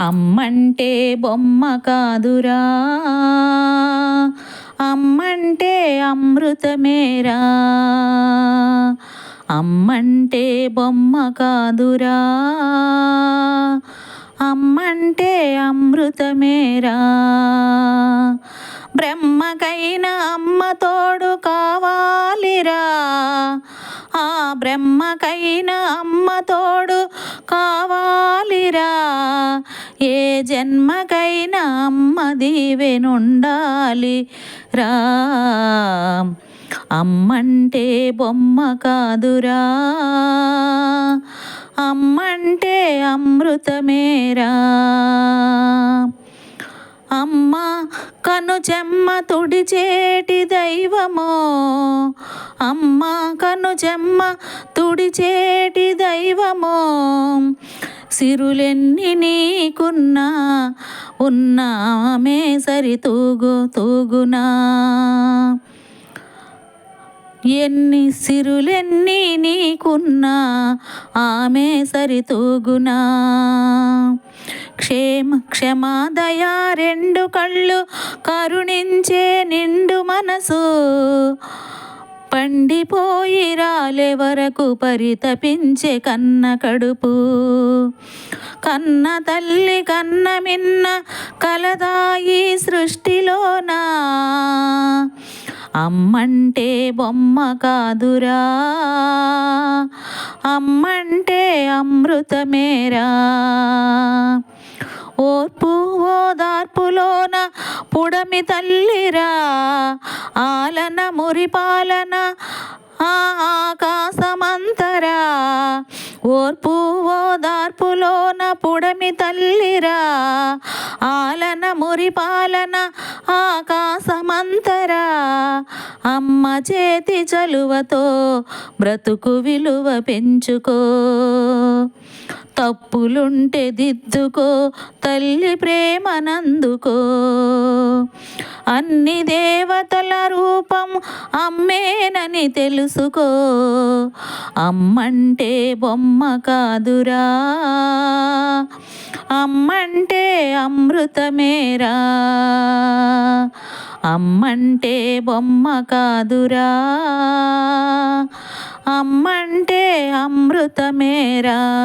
అమ్మంటే బొమ్మ కాదురా. అమ్మంటే అమృతమేరా. అమ్మంటే బొమ్మ కాదురా. అమ్మంటే అమృతమేరా. బ్రహ్మకైన అమ్మ తోడు కావాలిరా. ఆ బ్రహ్మకైన అమ్మ తోడు కావాలిరా. ఏ జన్మకైన అమ్మ దీవెనుండాలి రా అమ్మంటే బొమ్మ కాదురా. అమ్మంటే అమృతమేరా. అమ్మ కను చెమ్మ తుడిచేటి దైవ అమ్మ కనుజమ్మ తుడిచేటి దైవమో. సిరులెన్ని నీకున్నా ఉన్నామే సరి తూగు తూగునా. ఎన్ని సిరులెన్ని నీకున్నా ఆమె సరితూగునా క్షేమ క్షమాదయ రెండు కళ్ళు కరుణించే నిండు మనసు. పండిపోయి రాలే వరకు పరితపించే కన్న కడుపు. కన్న తల్లి కన్న మిన్న కలదాయి సృష్టిలోనా? అమ్మంటే బొమ్మ కాదురా. అమ్మంటే అమృతమేరా. ఓర్పు ఓదార్పులోన పుడమి తల్లిరా. ఆలన మురిపాలన ఆకాశమంతరా. ఓర్పు ఓదార్పులోన పుడమి తల్లిరా. ఆలన మురిపాలన ఆకాశమంతరా అమ్మ చేతి చలువతో బ్రతుకు విలువ పెంచుకో. తప్పులుంటే దిద్దుకో తల్లి ప్రేమనందుకో. అన్ని దేవతల రూపం అమ్మేనని తెలుసుకో. అమ్మంటే బొమ్మ కాదురా. అమ్మంటే అమృతమేరా. అమ్మంటే బొమ్మ కాదురా. అమ్మంటే అమృతమేరా.